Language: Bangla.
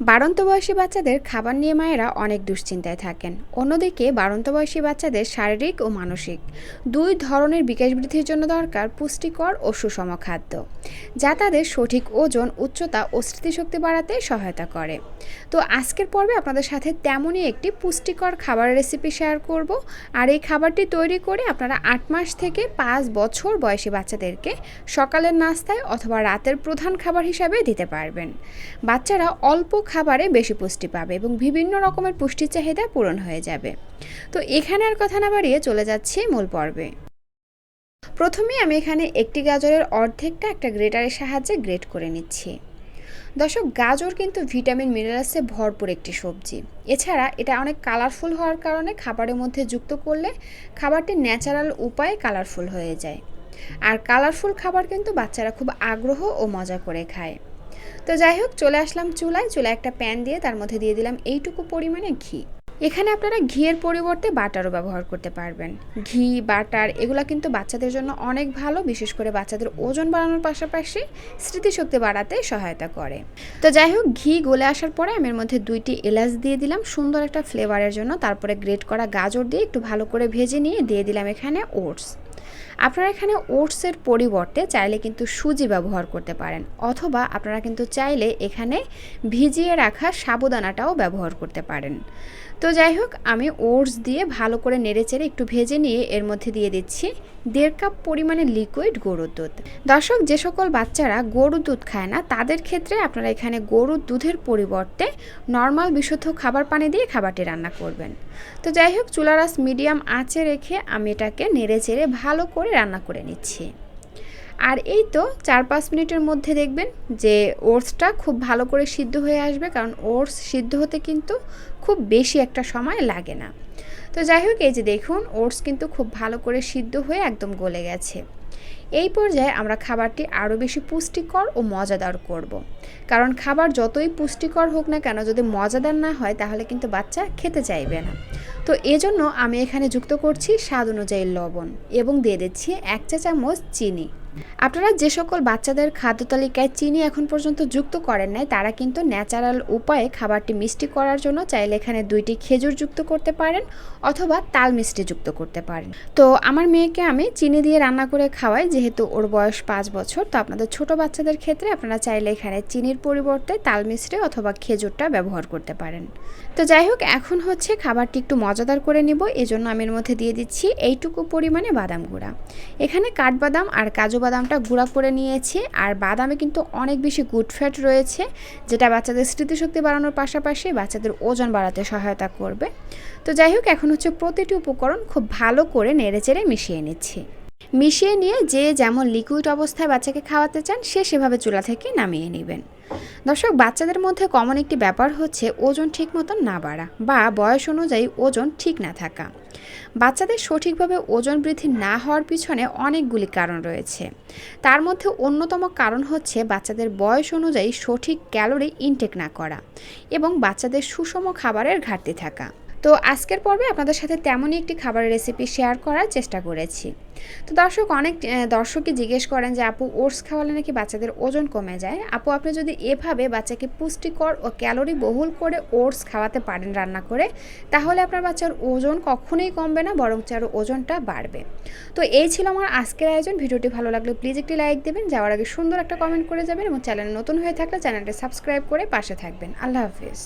বাড়ন্ত বয়সী বাচ্চাদের খাবার নিয়ে মায়েরা অনেক দুশ্চিন্তায় থাকেন। অন্যদিকে বাড়ন্ত বয়সী বাচ্চাদের শারীরিক ও মানসিক দুই ধরনের বিকাশ বৃদ্ধির জন্য দরকার পুষ্টিকর ও সুষম খাদ্য, যা তাদের সঠিক ওজন, উচ্চতা ও স্মৃতিশক্তি বাড়াতে সহায়তা করে। তো আজকের পর্বে আপনাদের সাথে তেমনই একটি পুষ্টিকর খাবারের রেসিপি শেয়ার করব। আর এই খাবারটি তৈরি করে আপনারা আট মাস থেকে পাঁচ বছর বয়সী বাচ্চাদেরকে সকালের নাস্তায় অথবা রাতের প্রধান খাবার হিসাবে দিতে পারবেন। বাচ্চারা অল্প খাবারে বেশি পুষ্টি পাবে এবং বিভিন্ন রকমের পুষ্টির চাহিদা পূরণ হয়ে যাবে। তো এখানে আর কথা না বাড়িয়ে চলে যাচ্ছি মূল পর্বে। প্রথমে আমি এখানে একটি গাজরের অর্ধেকটা একটা গ্রেটারের সাহায্যে গ্রেট করে নিচ্ছি। দর্শক, গাজর কিন্তু ভিটামিন, মিনারেলসে ভরপুর একটি সবজি। এছাড়া এটা অনেক কালারফুল হওয়ার কারণে খাবারের মধ্যে যুক্ত করলে খাবারটি ন্যাচারাল উপায়ে কালারফুল হয়ে যায়। আর কালারফুল খাবার কিন্তু বাচ্চারা খুব আগ্রহ ও মজা করে খায়। তো যাই হোক, চলে আসলাম চুলায়। চুলায় একটা প্যান দিয়ে তার মধ্যে দিয়ে দিলাম এইটুকু পরিমাণে ঘি। এখানে আপনারা ঘিয়ের পরিবর্তে বাটারও ব্যবহার করতে পারবেন। ঘি, বাটার এগুলো কিন্তু বাচ্চাদের জন্য অনেক ভালো, বিশেষ করে বাচ্চাদের ওজন বাড়ানোর পাশাপাশি স্মৃতিশক্তি বাড়াতে সহায়তা করে। তো যাই হোক, ঘি গলে আসার পরে আমি এর মধ্যে দুইটি এলাচ দিয়ে দিলাম, সুন্দর একটা ফ্লেভারের জন্য। তারপরে গ্রেট করা গাজর দিয়ে একটু ভালো করে ভেজে নিয়ে দিয়ে দিলাম এখানে ওটস আপনারা এখানে ওটসের পরিবর্তে চাইলে কিন্তু সুজি ব্যবহার করতে পারেন, অথবা আপনারা কিন্তু চাইলে এখানে ভিজিয়ে রাখা সাবুদানাটাও ব্যবহার করতে পারেন। তো যাই হোক, আমি ওটস দিয়ে ভালো করে নেড়েচেড়ে একটু ভেজে নিয়ে এর মধ্যে দিয়ে দিচ্ছি। দেড় কাপ পরিমাণে লিকুইড গরুর দুধ। দর্শক, যে সকল বাচ্চারা গরুর দুধ খায় না, তাদের ক্ষেত্রে আপনারা এখানে গরুর দুধের পরিবর্তে নর্মাল বিশুদ্ধ খাবার পানি দিয়ে খাবারটি রান্না করবেন। তো যাই হোক, চুলারাস মিডিয়াম আঁচে রেখে আমি এটাকে নেড়ে চেড়ে ভালো করে রান্না করে নিচ্ছি। আর এই তো চার পাঁচ মিনিটের মধ্যে দেখবেন যে ওটসটা খুব ভালো করে সিদ্ধ হয়ে আসবে, কারণ ওটস সিদ্ধ হতে কিন্তু খুব বেশি একটা সময় লাগে না। তো যাই হোক এই যে দেখুন, ওটস কিন্তু খুব ভালো করে সিদ্ধ হয়ে একদম গলে গেছে। এই পর্যায়ে আমরা খাবারটি আরও বেশি পুষ্টিকর ও মজাদার করব। কারণ খাবার যতই পুষ্টিকর হোক না কেন, যদি মজাদার না হয়, তাহলে কিন্তু বাচ্চা খেতে চাইবে না। তো এজন্য আমি এখানে যুক্ত করছি স্বাদ অনুযায়ী লবণ এবং দিয়ে দিচ্ছি এক চা চামচ চিনি। আপনারা যে সকল বাচ্চাদের খাদ্য তালিকায় চিনি এখন পর্যন্ত যুক্ত করেন নাই, তারা কিন্তু ন্যাচারাল উপায়ে খাবারটি মিষ্টি করার জন্য চাইলে এখানে দুইটি খেজুর যুক্ত করতে পারেন অথবা তাল মিষ্টি যুক্ত করতে পারেন। তো আমার মেয়েকে আমি চিনি দিয়ে রান্না করে খাওয়াই, যেহেতু ওর বয়স পাঁচ বছর, তো আপনাদের ছোট বাচ্চাদের ক্ষেত্রে আপনারা চাইলে এখানে চিনির পরিবর্তে তাল মিষ্টি অথবা খেজুরটা ব্যবহার করতে পারেন। তো যাই হোক, এখন হচ্ছে খাবারটি একটু মজাদার করে নেব, এজন্য আমি এর মধ্যে দিয়ে দিচ্ছি এইটুকু পরিমাণে বাদাম গুঁড়া। এখানে কাঠবাদাম আর কাজু বাদামটা গুঁড়া করে নিয়েছি। আর বাদামে কিন্তু অনেক বেশি গুড ফ্যাট রয়েছে, যেটা বাচ্চাদের স্মৃতিশক্তি বাড়ানোর পাশাপাশি বাচ্চাদের ওজন বাড়াতে সহায়তা করবে। তো যাই হোক, এখন হচ্ছে প্রতিটি উপকরণ খুব ভালো করে নেড়েচেড়ে মিশিয়ে নিচ্ছি। মিশিয়ে নিয়ে যে যেমন লিকুইড অবস্থায় বাচ্চাকে খাওয়াতে চান, সে সেভাবে চুলা থেকে নামিয়ে নেবেন। দর্শক, বাচ্চাদের মধ্যে কমন একটি ব্যাপার হচ্ছে ওজন ঠিক মতন না বাড়া বা বয়স অনুযায়ী ওজন ঠিক না থাকা। বাচ্চাদের সঠিকভাবে ওজন বৃদ্ধি না হওয়ার পিছনে অনেকগুলি কারণ রয়েছে। তার মধ্যে অন্যতম কারণ হচ্ছে বাচ্চাদের বয়স অনুযায়ী সঠিক ক্যালোরি ইনটেক না করা এবং বাচ্চাদের সুষম খাবারের ঘাটতি থাকা। তো আজকের পর্বে আপনাদের সাথে তেমনই একটি খাবারের রেসিপি শেয়ার করার চেষ্টা করেছি। তো দর্শক, অনেক দর্শকই জিজ্ঞেস করেন যে, আপু, ওটস খাওয়ালে নাকি বাচ্চাদের ওজন কমে যায়? আপু, আপনি যদি এভাবে বাচ্চাকে পুষ্টিকর ও ক্যালোরি বহুল করে ওটস খাওয়াতে পারেন রান্না করে, তাহলে আপনার বাচ্চার ওজন কখনোই কমবে না বরং আরও ওজনটা বাড়বে। তো এই ছিল আমার আজকের আয়োজন। ভিডিওটি ভালো লাগলে প্লিজ একটি লাইক দেবেন, যাওয়ার আগে সুন্দর একটা কমেন্ট করে যাবেন এবং চ্যানেল নতুন হয়ে থাকলে চ্যানেলটি সাবস্ক্রাইব করে পাশে থাকবেন। আল্লাহ হাফিজ।